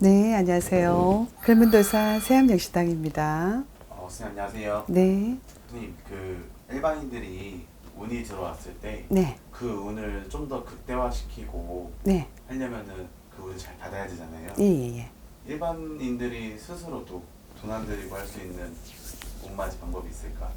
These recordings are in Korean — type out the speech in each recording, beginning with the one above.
네, 안녕하세요. 글문도사 세암역시당입니다. 어, 선생님 안녕하세요. 네, 선생님 그 일반인들이 운이 들어왔을 때 그 네, 운을 좀 더 극대화시키고 네, 하려면은 그 운을 잘 받아야 되잖아요. 예, 예, 예. 일반인들이 스스로도 돈 안 들이고 할 수 있는 운맞이 방법이 있을까?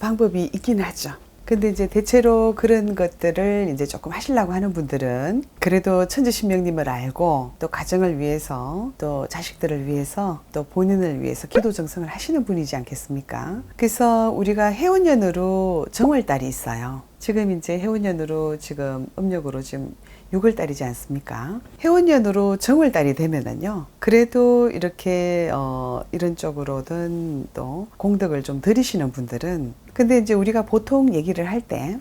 방법이 있긴 하죠. 근데 이제 대체로 그런 것들을 이제 조금 하시려고 하는 분들은 그래도 천지신명님을 알고 또 가정을 위해서 또 자식들을 위해서 또 본인을 위해서 기도 정성을 하시는 분이지 않겠습니까? 그래서 우리가 해운년으로 정월달이 있어요. 지금 이제 해운년으로 지금 음력으로 지금 6월달이지 않습니까? 해운년으로 정월달이 되면은요. 그래도 이렇게 어 이런 쪽으로든 또 공덕을 좀 들이시는 분들은 근데 이제 우리가 보통 얘기를 할 때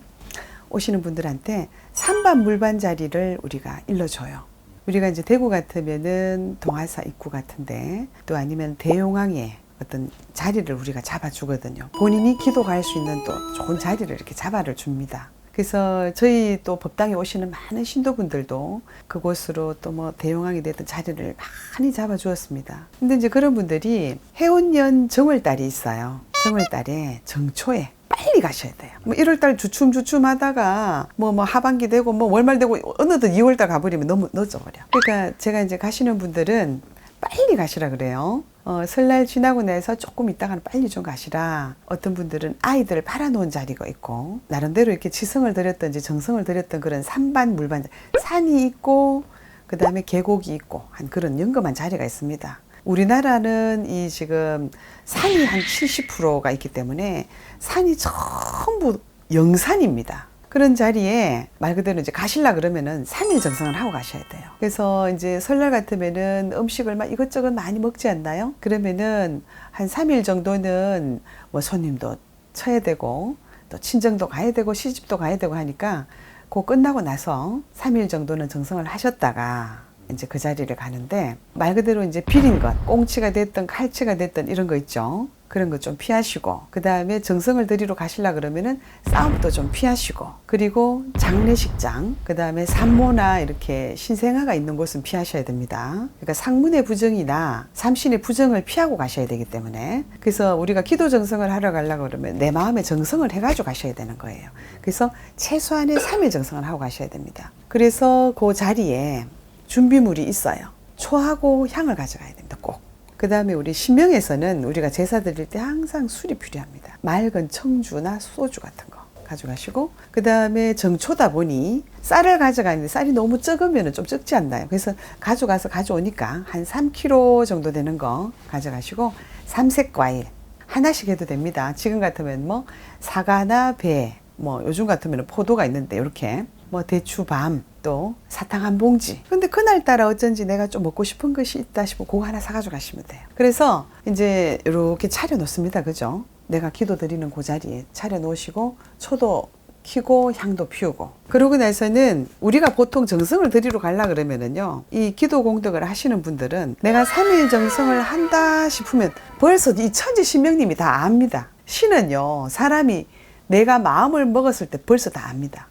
오시는 분들한테 산반 물반 자리를 우리가 일러줘요. 우리가 이제 대구 같으면은 동화사 입구 같은데 또 아니면 대용항에 어떤 자리를 우리가 잡아주거든요. 본인이 기도가 할수 있는 또 좋은 자리를 이렇게 잡아를 줍니다. 그래서 저희 또 법당에 오시는 많은 신도분들도 그곳으로 또 뭐 대용항이 됐던 자리를 많이 잡아주었습니다. 근데 이제 그런 분들이 해운년 정월달이 있어요. 정월달에 정초에 빨리 가셔야 돼요. 뭐 1월달 주춤 주춤 하다가 뭐 뭐 하반기 되고 뭐 월말 되고 어느덧 2월달 가버리면 너무 늦어버려. 그러니까 제가 이제 가시는 분들은 빨리 가시라 그래요. 어, 설날 지나고 나서 조금 있다가는 빨리 좀 가시라. 어떤 분들은 아이들을 팔아놓은 자리가 있고 나름대로 이렇게 지성을 들였던지 정성을 들였던 그런 산반 물반 산이 있고 그 다음에 계곡이 있고 한 그런 연금한 자리가 있습니다. 우리나라는 이 지금 산이 한 70%가 있기 때문에 산이 전부 영산입니다. 그런 자리에 말 그대로 이제 가실라 그러면은 3일 정성을 하고 가셔야 돼요. 그래서 이제 설날 같으면은 음식을 막 이것저것 많이 먹지 않나요? 그러면은 한 3일 정도는 뭐 손님도 쳐야 되고 또 친정도 가야 되고 시집도 가야 되고 하니까 그 끝나고 나서 3일 정도는 정성을 하셨다가 이제 그 자리를 가는데 말 그대로 이제 비린 것, 꽁치가 됐든 칼치가 됐든 이런 거 있죠. 그런 거 좀 피하시고 그 다음에 정성을 들이러 가시려 그러면은 싸움도 좀 피하시고 그리고 장례식장 그 다음에 산모나 이렇게 신생아가 있는 곳은 피하셔야 됩니다. 그러니까 상문의 부정이나 삼신의 부정을 피하고 가셔야 되기 때문에 그래서 우리가 기도 정성을 하러 가려고 그러면 내 마음에 정성을 해가지고 가셔야 되는 거예요. 그래서 최소한의 3일 정성을 하고 가셔야 됩니다. 그래서 그 자리에 준비물이 있어요. 초하고 향을 가져가야 됩니다. 꼭. 그 다음에 우리 신명에서는 우리가 제사 드릴 때 항상 술이 필요합니다. 맑은 청주나 소주 같은 거 가져가시고 그 다음에 정초다 보니 쌀을 가져가는데 쌀이 너무 적으면 좀 적지 않나요? 그래서 가져가서 가져오니까 한 3kg 정도 되는 거 가져가시고 삼색 과일 하나씩 해도 됩니다. 지금 같으면 뭐 사과나 배, 뭐 요즘 같으면 포도가 있는데 이렇게 뭐 대추 밤 또 사탕 한 봉지. 근데 그날따라 어쩐지 내가 좀 먹고 싶은 것이 있다 싶으면 그거 하나 사가지고 가시면 돼요. 그래서 이제 이렇게 차려 놓습니다. 그죠? 내가 기도 드리는 그 자리에 차려 놓으시고 초도 키고 향도 피우고 그러고 나서는 우리가 보통 정성을 드리러 가려 그러면은요 이 기도 공덕을 하시는 분들은 내가 삼일 정성을 한다 싶으면 벌써 이 천지 신명님이 다 압니다 신은요 사람이 내가 마음을 먹었을 때 벌써 다 압니다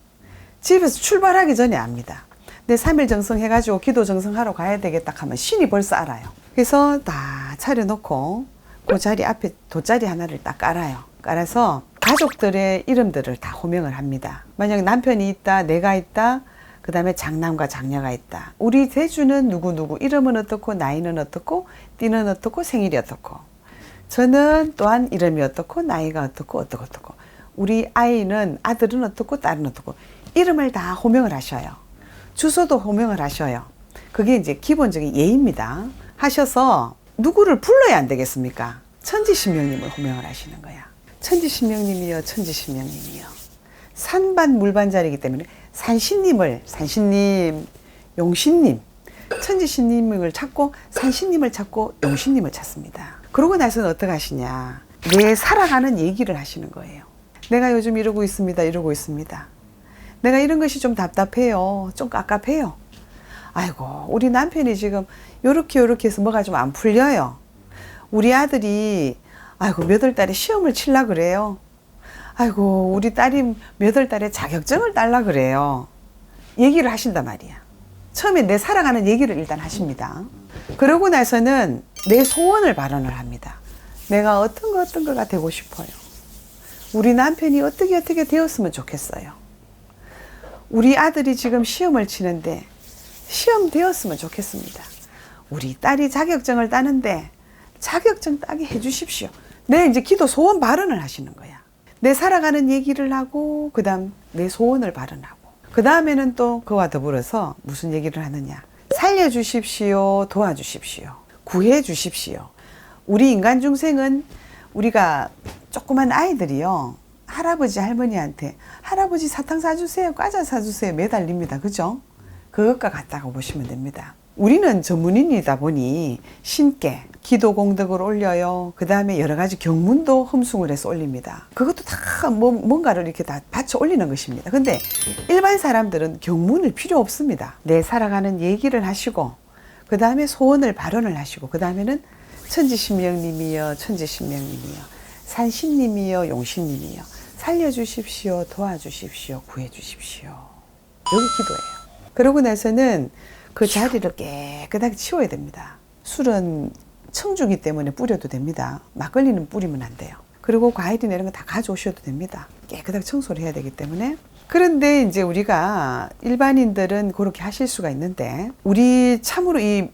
집에서 출발하기 전에 압니다. 내 3일 정성 해가지고 기도 정성하러 가야 되겠다 하면 신이 벌써 알아요. 그래서 다 차려놓고 그 자리 앞에 돗자리 하나를 딱 깔아요. 깔아서 가족들의 이름들을 다 호명을 합니다. 만약 남편이 있다, 내가 있다, 그 다음에 장남과 장녀가 있다. 우리 대주는 누구누구, 이름은 어떻고, 나이는 어떻고, 띠는 어떻고, 생일이 어떻고. 저는 또한 이름이 어떻고, 나이가 어떻고, 어떻고, 어떻고. 우리 아이는, 아들은 어떻고, 딸은 어떻고. 이름을 다 호명을 하셔요. 주소도 호명을 하셔요. 그게 이제 기본적인 예입니다. 하셔서 누구를 불러야 안 되겠습니까? 천지신명님을 호명을 하시는 거야. 천지신명님이요, 천지신명님이요. 산반 물반자리이기 때문에 산신님을, 산신님, 용신님, 천지신님을 찾고 산신님을 찾고 용신님을 찾습니다. 그러고 나서는 어떻게 하시냐. 내 살아가는 얘기를 하시는 거예요. 내가 요즘 이러고 있습니다. 이러고 있습니다. 내가 이런 것이 좀 답답해요. 좀 깝깝해요. 아이고, 우리 남편이 지금 요렇게 요렇게 해서 뭐가 좀 안 풀려요. 우리 아들이 아이고 몇 월 달에 시험을 칠라 그래요. 아이고, 우리 딸이 몇 월 달에 자격증을 딸라 그래요. 얘기를 하신단 말이야. 처음에 내 살아가는 얘기를 일단 하십니다. 그러고 나서는 내 소원을 발언을 합니다. 내가 어떤 거 어떤 거가 되고 싶어요. 우리 남편이 어떻게 어떻게 되었으면 좋겠어요. 우리 아들이 지금 시험을 치는데 시험 되었으면 좋겠습니다. 우리 딸이 자격증을 따는데 자격증 따게 해주십시오. 내 이제 기도 소원 발언을 하시는 거야. 내 살아가는 얘기를 하고 그다음 내 소원을 발언하고 그 다음에는 또 그와 더불어서 무슨 얘기를 하느냐 살려주십시오 도와주십시오 구해주십시오 우리 인간 중생은 우리가 조그만 아이들이요 할아버지 할머니한테 할아버지 사탕 사주세요 과자 사주세요 매달립니다 그죠 그것과 같다고 보시면 됩니다 우리는 전문인이다 보니 신께 기도 공덕을 올려요. 그 다음에 여러 가지 경문도 흠숭을 해서 올립니다. 그것도 다 뭐, 뭔가를 이렇게 다 받쳐 올리는 것입니다. 근데 일반 사람들은 경문을 필요 없습니다. 내 살아가는 얘기를 하시고, 그 다음에 소원을 발언을 하시고, 그 다음에는 천지신명님이여, 천지신명님이여, 산신님이여, 용신님이여, 살려주십시오, 도와주십시오, 구해주십시오. 여기 기도예요. 그러고 나서는 그 자리를 깨끗하게 치워야 됩니다. 술은 청주기 때문에 뿌려도 됩니다. 막걸리는 뿌리면 안 돼요. 그리고 과일이나 이런 거 다 가져오셔도 됩니다. 깨끗하게 청소를 해야 되기 때문에. 그런데 이제 우리가 일반인들은 그렇게 하실 수가 있는데 우리 참으로 이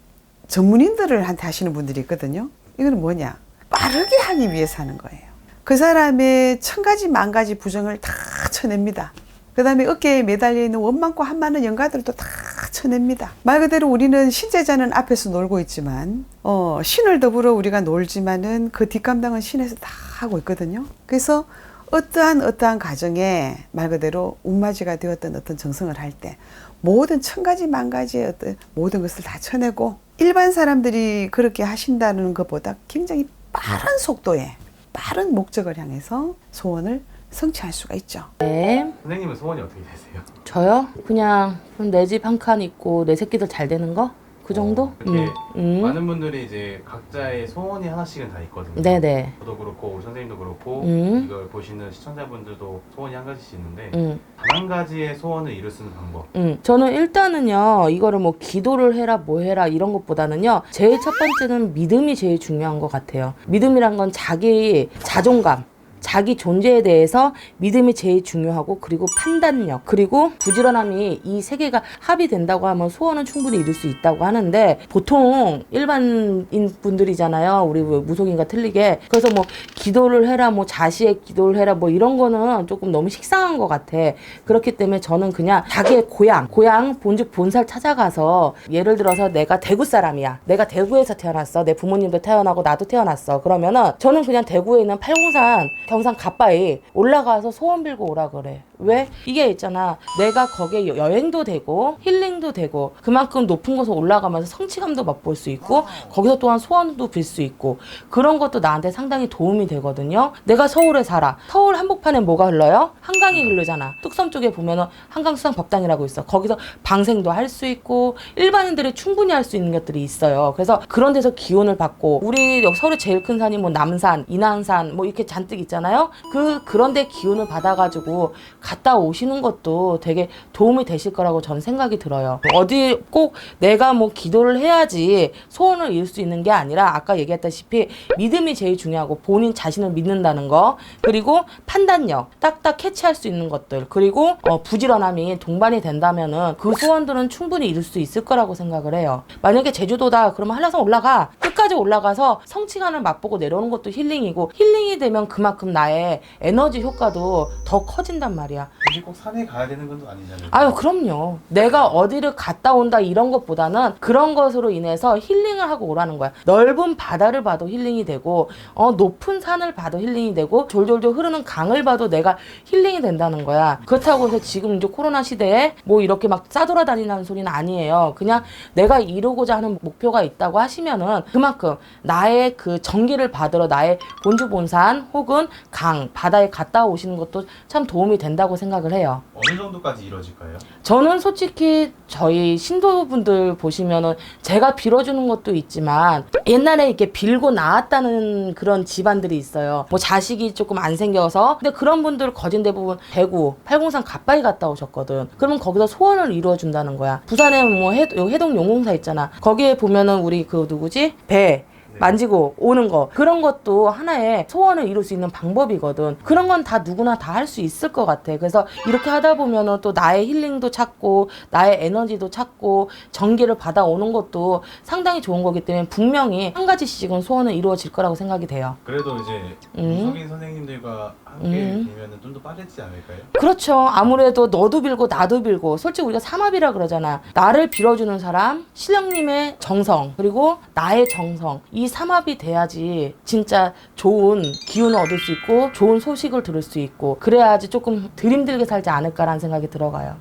전문인들을 한테 하시는 분들이 있거든요. 이거는 뭐냐? 빠르게 하기 위해서 하는 거예요. 그 사람의 천 가지 만 가지 부정을 다 쳐냅니다. 그 다음에 어깨에 매달려 있는 원망과 한 많은 영가들도 다 쳐냅니다. 말 그대로 우리는 신제자는 앞에서 놀고 있지만, 어, 신을 더불어 우리가 놀지만은 그 뒷감당은 신에서 다 하고 있거든요. 그래서 어떠한 어떠한 가정에 말 그대로 웅마지가 되었던 어떤 정성을 할 때 모든 천 가지 만 가지의 어떤 모든 것을 다 쳐내고 일반 사람들이 그렇게 하신다는 것보다 굉장히 빠른 속도에 빠른 목적을 향해서 소원을 성취할 수가 있죠. 네. 선생님은 소원이 어떻게 되세요? 저요? 그냥 내 집 한 칸 있고 내 새끼들 잘 되는 거? 그 정도? 어, 이렇게 음. 많은 분들이 이제 각자의 소원이 하나씩은 다 있거든요. 네네. 저도 그렇고 우리 선생님도 그렇고 음. 이걸 보시는 시청자분들도 소원이 한 가지씩 있는데 음. 단 한 가지의 소원을 이룰 수 있는 방법. 음. 저는 일단은요, 이거를 뭐 기도를 해라, 뭐 해라, 이런 것보다는요, 제일 첫 번째는 믿음이 제일 중요한 것 같아요. 믿음이란 건 자기 자존감. 자기 존재에 대해서 믿음이 제일 중요하고 그리고 판단력 그리고 부지런함이 이 세 개가 합의된다고 하면 소원은 충분히 이룰 수 있다고 하는데 보통 일반인 분들이잖아요. 우리 뭐 무속인과 틀리게. 그래서 뭐 기도를 해라 뭐 자시의 기도를 해라 뭐 이런 거는 조금 너무 식상한 것 같아. 그렇기 때문에 저는 그냥 자기의 고향 고향 본즉 본살 찾아가서 예를 들어서 내가 대구 사람이야. 내가 대구에서 태어났어. 내 부모님도 태어나고 나도 태어났어. 그러면은 저는 그냥 대구에 있는 팔공산 경산 갓바위 올라가서 소원 빌고 오라 그래 왜? 이게 있잖아. 내가 거기에 여- 여행도 되고 힐링도 되고 그만큼 높은 곳에 올라가면서 성취감도 맛볼 수 있고 거기서 또한 소원도 빌 수 있고 그런 것도 나한테 상당히 도움이 되거든요. 내가 서울에 살아. 서울 한복판에 뭐가 흘러요? 한강이 흐르잖아. 뚝섬 쪽에 보면은 한강수산 법당이라고 있어. 거기서 방생도 할 수 있고 일반인들이 충분히 할 수 있는 것들이 있어요. 그래서 그런 데서 기운을 받고 우리 서울에 제일 큰 산이 뭐 남산 인왕산 뭐 이렇게 잔뜩 있잖아요? 그 그런 데 기운을 받아 가지고 갔다 오시는 것도 되게 도움이 되실 거라고 저는 생각이 들어요. 어디 꼭 내가 뭐 기도를 해야지 소원을 이룰 수 있는 게 아니라 아까 얘기했다시피 믿음이 제일 중요하고 본인 자신을 믿는다는 거 그리고 판단력 딱딱 캐치할 수 있는 것들 그리고 어, 부지런함이 동반이 된다면은 그 소원들은 충분히 이룰 수 있을 거라고 생각을 해요. 만약에 제주도다 그러면 한라산 올라가 끝까지 올라가서 성취감을 맛보고 내려오는 것도 힐링이고 힐링이 되면 그만큼 나의 에너지 효과도 더 커진단 말이야. 굳이 꼭 산에 가야 되는 건 아니잖아요. 아유, 그럼요. 내가 어디를 갔다 온다 이런 것보다는 그런 것으로 인해서 힐링을 하고 오라는 거야. 넓은 바다를 봐도 힐링이 되고, 어, 높은 산을 봐도 힐링이 되고, 졸졸졸 흐르는 강을 봐도 내가 힐링이 된다는 거야. 그렇다고 해서 지금 이제 코로나 시대에 뭐 이렇게 막 싸돌아다니는 소리는 아니에요. 그냥 내가 이루고자 하는 목표가 있다고 하시면은 그만큼 그만큼 나의 그 전기를 받으러 나의 본주 본산 혹은 강 바다에 갔다 오시는 것도 참 도움이 된다고 생각을 해요. 어느 정도까지 이루어질까요? 저는 솔직히 저희 신도분들 보시면은 제가 빌어주는 것도 있지만 옛날에 이렇게 빌고 나왔다는 그런 집안들이 있어요. 뭐 자식이 조금 안 생겨서 근데 그런 분들 거진 대부분 대구 팔공산 가빠이 갔다 오셨거든. 그러면 거기서 소원을 이루어준다는 거야. 부산에 뭐 해, 해동 용궁사 있잖아. 거기에 보면은 우리 그 누구지 배 ¿Qué? 만지고 오는 거 그런 것도 하나의 소원을 이룰 수 있는 방법이거든 그런 건 다 누구나 다 할 수 있을 것 같아 그래서 이렇게 하다 보면은 또 나의 힐링도 찾고 나의 에너지도 찾고 전기를 받아오는 것도 상당히 좋은 거기 때문에 분명히 한 가지씩은 소원은 이루어질 거라고 생각이 돼요 그래도 이제 음. 이성인 선생님들과 함께 음. 빌면은 좀더 빠르지 않을까요? 그렇죠. 아무래도 너도 빌고 나도 빌고 솔직히 우리가 삼합이라 그러잖아. 나를 빌어주는 사람, 신령님의 정성 그리고 나의 정성 이 삼합이 돼야지 진짜 좋은 기운을 얻을 수 있고 좋은 소식을 들을 수 있고 그래야지 조금 덜 힘들게 살지 않을까라는 생각이 들어가요.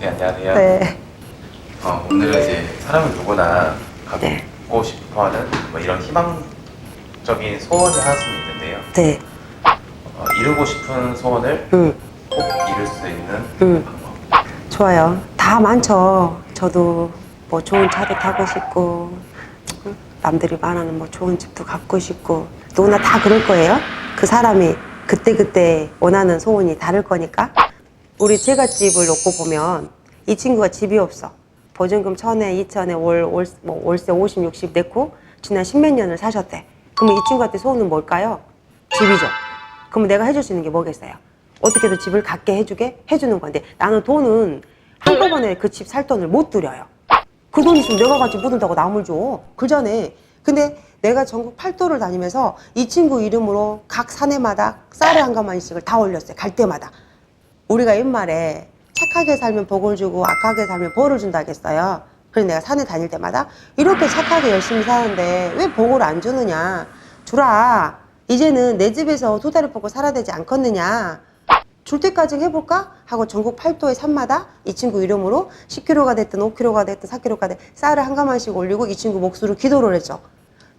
네 안녕하세요. 네. 어, 오늘은 이제 사람은 누구나 갖고 네. 싶어하는 뭐 이런 희망적인 소원이 하나쯤 있는데요. 네. 어, 이루고 싶은 소원을 음, 꼭 이룰 수 있는 음. 방법. 좋아요. 다 많죠. 저도 뭐 좋은 차도 타고 싶고, 음, 남들이 말하는 뭐 좋은 집도 갖고 싶고, 누구나 다 그럴 거예요. 그 사람이 그때그때 원하는 소원이 다를 거니까. 우리 제갓집을 놓고 보면 이 친구가 집이 없어. 보증금 천에, 이천에 월, 월, 뭐 월세 50, 60 내고 지난 십몇 년을 사셨대. 그러면 이 친구한테 소원은 뭘까요? 집이죠. 그러면 내가 해줄 수 있는 게 뭐겠어요? 어떻게든 집을 갖게 해주게 해주는 건데 나는 돈은 한꺼번에 그 집 살 돈을 못 들여요. 그 돈 있으면 내가 같이 묻은다고 남을 줘. 그전에. 근데 내가 전국 팔도를 다니면서 이 친구 이름으로 각 사내마다 쌀을 한 가마니씩을 다 올렸어요. 갈 때마다. 우리가 옛말에 착하게 살면 복을 주고 악하게 살면 벌을 준다 했어요. 그래서 내가 산에 다닐 때마다 이렇게 착하게 열심히 사는데 왜 복을 안 주느냐. 주라. 이제는 내 집에서 두 다리 뻗고 살아야 되지 않겠느냐. 줄 때까지 해볼까? 하고 전국 팔도의 산마다 이 친구 이름으로 10kg가 됐든 5kg가 됐든 4kg가 됐든 쌀을 한 가마씩 올리고 이 친구 목수로 기도를 했죠.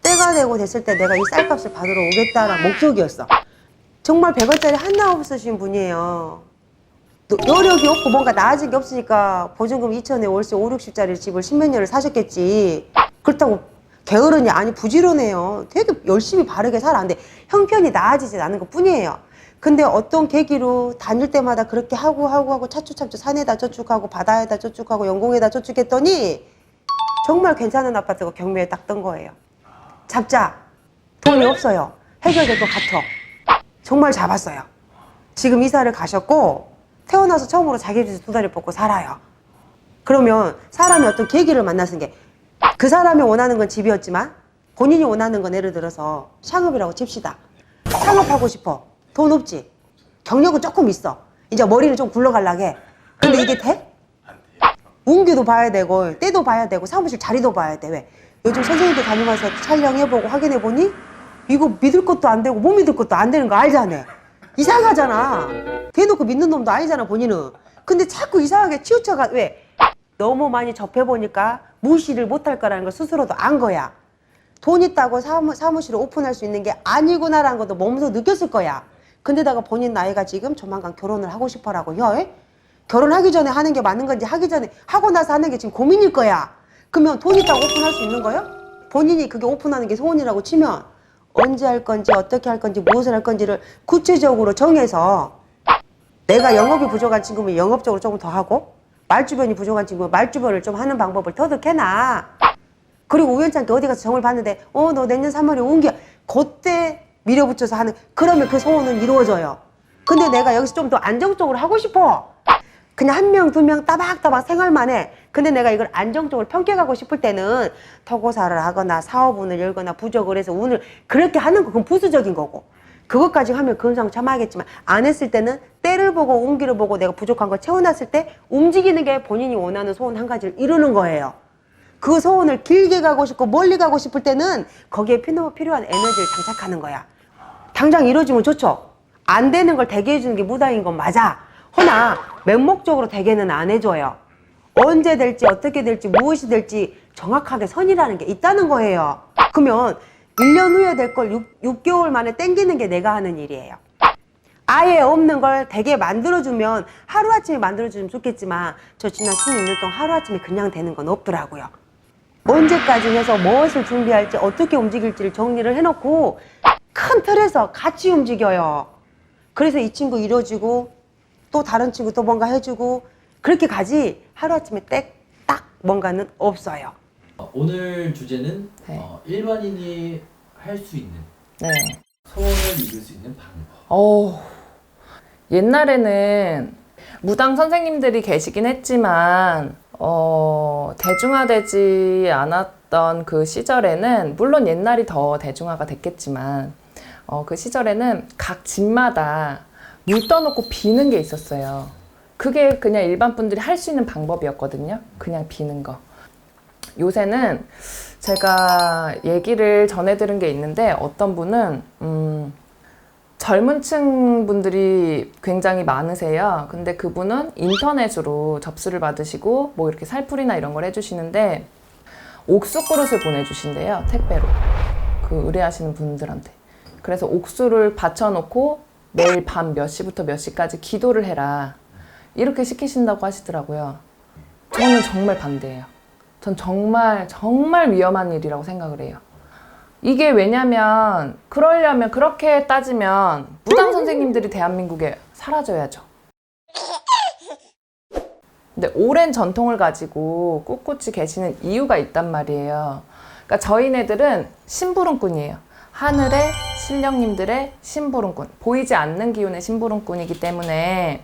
때가 되고 됐을 때 내가 이 쌀값을 받으러 오겠다라는 목적이었어. 정말 100원짜리 하나 없으신 분이에요. 노- 여력이 없고 뭔가 나아진 게 없으니까 보증금 2천에 월세 5, 60짜리 집을 십몇 년을 사셨겠지. 그렇다고 게으르냐? 아니 부지런해요. 되게 열심히 바르게 살았는데 형편이 나아지진 않은 것 뿐이에요. 근데 어떤 계기로 다닐 때마다 그렇게 하고 하고 하고 차츰차츰 산에다 저축하고 바다에다 저축하고 연공에다 저축했더니 정말 괜찮은 아파트가 경매에 딱 뜬 거예요. 잡자. 돈이 없어요. 해결될 것 같아. 정말 잡았어요. 지금 이사를 가셨고 태어나서 처음으로 자기 집에서 두 다리 뻗고 살아요. 그러면 사람이 어떤 계기를 만났은 게 그 사람이 원하는 건 집이었지만 본인이 원하는 건 예를 들어서 상업이라고 칩시다. 상업하고 싶어. 돈 없지. 경력은 조금 있어. 이제 머리는 좀 굴러갈라게. 근데 이게 돼? 운기도 봐야 되고 때도 봐야 되고 사무실 자리도 봐야 돼. 왜? 요즘 선생님들 다니면서 촬영해보고 확인해보니 이거 믿을 것도 안 되고 못 믿을 것도 안 되는 거 알잖아. 이상하잖아. 대놓고 믿는 놈도 아니잖아 본인은. 근데 자꾸 이상하게 치우쳐가 왜? 너무 많이 접해보니까 무시를 못할 거라는 걸 스스로도 안 거야. 돈 있다고 사무, 사무실을 오픈할 수 있는 게 아니구나라는 것도 몸소 느꼈을 거야. 근데다가 본인 나이가 지금 조만간 결혼을 하고 싶어라고 요 결혼하기 전에 하는 게 맞는 건지 하기 전에 하고 나서 하는 게 지금 고민일 거야. 그러면 돈 있다고 오픈할 수 있는 거요? 본인이 그게 오픈하는 게 소원이라고 치면 언제 할 건지 어떻게 할 건지 무엇을 할 건지를 구체적으로 정해서 내가 영업이 부족한 친구면 영업적으로 조금 더 하고 말주변이 부족한 친구면 말주변을 좀 하는 방법을 터득해놔. 그리고 우연찮게 어디 가서 정을 봤는데 어 너 내년 3월에 운기야. 그때 밀어붙여서 하는 그러면 그 소원은 이루어져요. 근데 내가 여기서 좀 더 안정적으로 하고 싶어. 그냥 한 명, 두 명 따박따박 생활만 해. 근데 내가 이걸 안정적으로 평가하고 싶을 때는 터고사를 하거나 사업운을 열거나 부적을 해서 운을 그렇게 하는 거 그건 부수적인 거고. 그것까지 하면 근상첨화하겠지만 안 했을 때는 때를 보고 운기를 보고 내가 부족한 걸 채워놨을 때 움직이는 게 본인이 원하는 소원 한 가지를 이루는 거예요. 그 소원을 길게 가고 싶고 멀리 가고 싶을 때는 거기에 필요- 필요한 에너지를 장착하는 거야. 당장 이루어지면 좋죠. 안 되는 걸 대게 해주는 게 무당인 건 맞아. 허나 맹목적으로 대게는 안 해줘요. 언제 될지 어떻게 될지 무엇이 될지 정확하게 선이라는 게 있다는 거예요. 그러면 1년 후에 될 걸 6, 개월 만에 땡기는 게 내가 하는 일이에요. 아예 없는 걸 되게 만들어주면 하루아침에 만들어주면 좋겠지만 저 지난 16년 동안 하루아침에 그냥 되는 건 없더라고요. 언제까지 해서 무엇을 준비할지 어떻게 움직일지를 정리를 해놓고 큰 틀에서 같이 움직여요. 그래서 이 친구 이뤄지고 또 다른 친구 또 뭔가 해주고 그렇게 가지 하루아침에 딱, 딱 뭔가는 없어요. 어, 오늘 주제는 네. 어, 일반인이 할 수 있는 네. 소원을 이룰 수 있는 방법. 어, 옛날에는 무당 선생님들이 계시긴 했지만, 어, 대중화되지 않았던 그 시절에는, 물론 옛날이 더 대중화가 됐겠지만, 어, 그 시절에는 각 집마다 물 떠놓고 비는 게 있었어요. 그게 그냥 일반 분들이 할 수 있는 방법이었거든요. 그냥 비는 거. 요새는 제가 얘기를 전해 들은 게 있는데 어떤 분은 음, 젊은 층 분들이 굉장히 많으세요. 근데 그분은 인터넷으로 접수를 받으시고 뭐 이렇게 살풀이나 이런 걸 해주시는데 옥수 그릇을 보내주신대요. 택배로. 그 의뢰하시는 분들한테. 그래서 옥수를 받쳐놓고 매일 밤 몇 시부터 몇 시까지 기도를 해라. 이렇게 시키신다고 하시더라고요. 저는 정말 반대예요. 전 정말 정말 위험한 일이라고 생각을 해요. 이게 왜냐면 그러려면 그렇게 따지면 무당 선생님들이 대한민국에 사라져야죠. 근데 오랜 전통을 가지고 꿋꿋이 계시는 이유가 있단 말이에요. 그러니까 저희네들은 심부름꾼이에요. 하늘의 신령님들의 심부름꾼. 보이지 않는 기운의 심부름꾼이기 때문에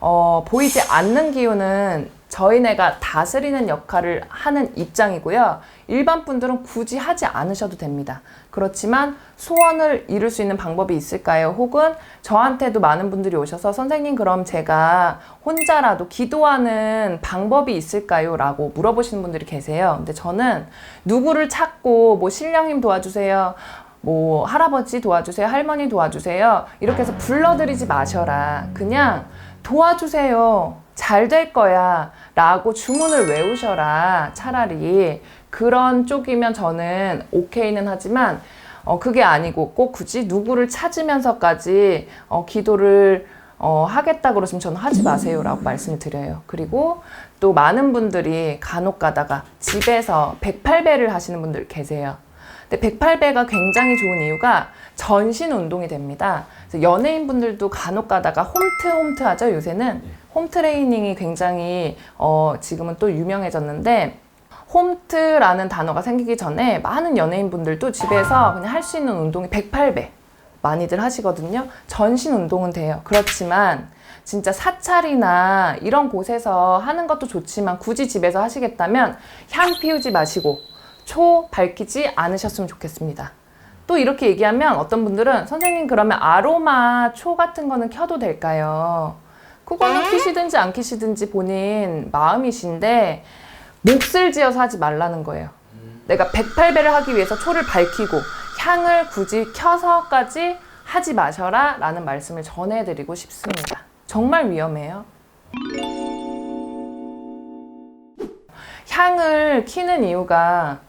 어, 보이지 않는 기운은 저희네가 다스리는 역할을 하는 입장이고요. 일반 분들은 굳이 하지 않으셔도 됩니다. 그렇지만 소원을 이룰 수 있는 방법이 있을까요? 혹은 저한테도 많은 분들이 오셔서 선생님 그럼 제가 혼자라도 기도하는 방법이 있을까요? 라고 물어보시는 분들이 계세요. 근데 저는 누구를 찾고 뭐 신령님 도와주세요. 뭐 할아버지 도와주세요. 할머니 도와주세요. 이렇게 해서 불러드리지 마셔라. 그냥 도와주세요. 잘 될 거야. 라고 주문을 외우셔라. 차라리. 그런 쪽이면 저는 오케이는 하지만, 어, 그게 아니고 꼭 굳이 누구를 찾으면서까지, 어, 기도를, 어, 하겠다 그러시면 저는 하지 마세요. 라고 말씀을 드려요. 그리고 또 많은 분들이 간혹 가다가 집에서 108배를 하시는 분들 계세요. 근데 108배가 굉장히 좋은 이유가 전신 운동이 됩니다. 연예인분들도 간혹 가다가 홈트 홈트 하죠, 요새는. 홈 트레이닝이 굉장히 어, 지금은 또 유명해졌는데 홈트라는 단어가 생기기 전에 많은 연예인분들도 집에서 그냥 할 수 있는 운동이 108배 많이들 하시거든요. 전신 운동은 돼요. 그렇지만 진짜 사찰이나 이런 곳에서 하는 것도 좋지만 굳이 집에서 하시겠다면 향 피우지 마시고 초 밝히지 않으셨으면 좋겠습니다. 또 이렇게 얘기하면 어떤 분들은 선생님 그러면 아로마 초 같은 거는 켜도 될까요? 그거는 키시든지 안 키시든지 본인 마음이신데 몫을 지어서 하지 말라는 거예요. 내가 108배를 하기 위해서 초를 밝히고 향을 굳이 켜서까지 하지 마셔라 라는 말씀을 전해드리고 싶습니다. 정말 위험해요. 향을 키는 이유가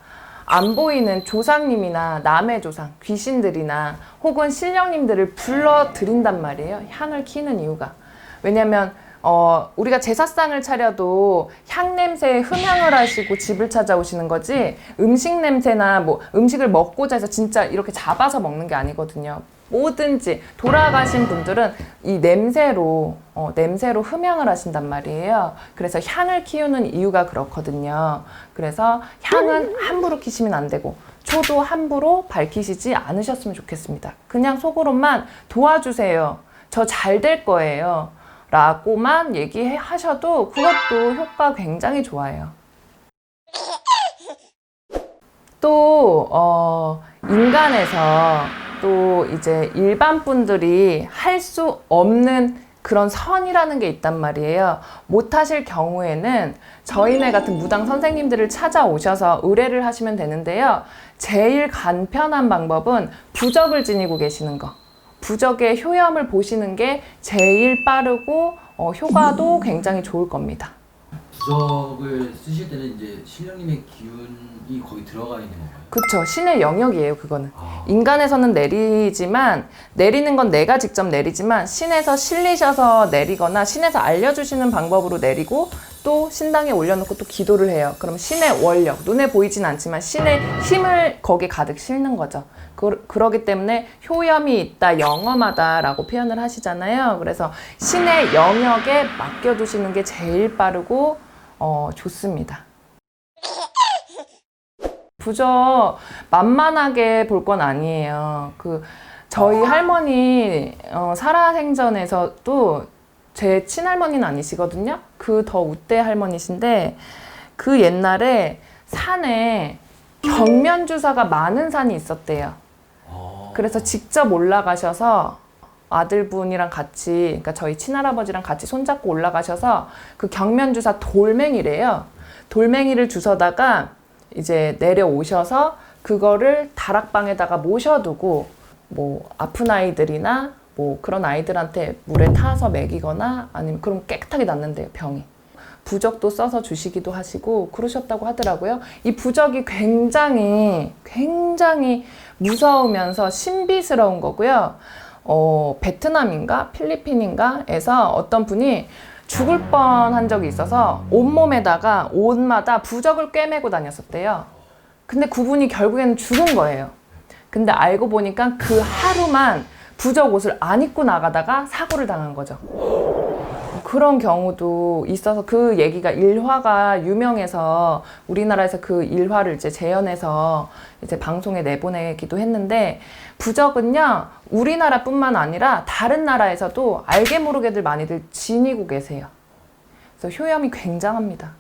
안 보이는 조상님이나 남의 조상, 귀신들이나 혹은 신령님들을 불러 드린단 말이에요. 향을 키는 이유가. 왜냐면 어, 우리가 제사상을 차려도 향 냄새에 흠향을 하시고 집을 찾아오시는 거지 음식 냄새나 뭐 음식을 먹고자 해서 진짜 이렇게 잡아서 먹는 게 아니거든요. 뭐든지 돌아가신 분들은 이 냄새로 어, 냄새로 흠향을 하신단 말이에요. 그래서 향을 키우는 이유가 그렇거든요. 그래서 향은 함부로 키시면 안 되고 초도 함부로 밝히시지 않으셨으면 좋겠습니다. 그냥 속으로만 도와주세요. 저 잘 될 거예요. 라고만 얘기하셔도 그것도 효과 굉장히 좋아요. 또, 어, 인간에서 또 이제 일반 분들이 할 수 없는 그런 선이라는 게 있단 말이에요. 못 하실 경우에는 저희네 같은 무당 선생님들을 찾아오셔서 의뢰를 하시면 되는데요. 제일 간편한 방법은 부적을 지니고 계시는 거. 부적의 효염을 보시는 게 제일 빠르고 어, 효과도 굉장히 좋을 겁니다. 부적을 쓰실 때는 이제 신령님의 기운이 거기 들어가 있는 건가요? 그쵸. 신의 영역이에요, 그거는. 아, 인간에서는 내리지만 내리는 건 내가 직접 내리지만 신에서 실리셔서 내리거나 신에서 알려주시는 방법으로 내리고 또 신당에 올려놓고 또 기도를 해요. 그럼 신의 원력 눈에 보이진 않지만 신의 힘을 거기에 가득 실는 거죠. 그, 그러기 때문에 효염이 있다, 영험하다라고 표현을 하시잖아요. 그래서 신의 영역에 맡겨두시는 게 제일 빠르고 어, 좋습니다. 부적 만만하게 볼 건 아니에요. 그 저희 할머니 어, 살아생전에서도 제 친할머니는 아니시거든요. 그 더 우대 할머니신데 그 옛날에 산에 경면 주사가 많은 산이 있었대요. 어. 그래서 직접 올라가셔서 아들분이랑 같이, 그러니까 저희 친할아버지랑 같이 손잡고 올라가셔서 그 경면 주사 돌멩이래요. 돌멩이를 주워다가 이제 내려오셔서 그거를 다락방에다가 모셔두고 뭐 아픈 아이들이나 뭐 그런 아이들한테 물에 타서 먹이거나 아니면 그럼 깨끗하게 낫는데요, 병이. 부적도 써서 주시기도 하시고 그러셨다고 하더라고요. 이 부적이 굉장히 굉장히 무서우면서 신비스러운 거고요. 어, 베트남인가 필리핀인가에서 어떤 분이 죽을 뻔한 적이 있어서 온몸에다가 옷마다 부적을 꿰매고 다녔었대요. 근데 그분이 결국에는 죽은 거예요. 근데 알고 보니까 그 하루만 부적 옷을 안 입고 나가다가 사고를 당한 거죠. 그런 경우도 있어서 그 얘기가 일화가 유명해서 우리나라에서 그 일화를 이제 재현해서 이제 방송에 내보내기도 했는데 부적은요 우리나라뿐만 아니라 다른 나라에서도 알게 모르게들 많이들 지니고 계세요. 그래서 효염이 굉장합니다.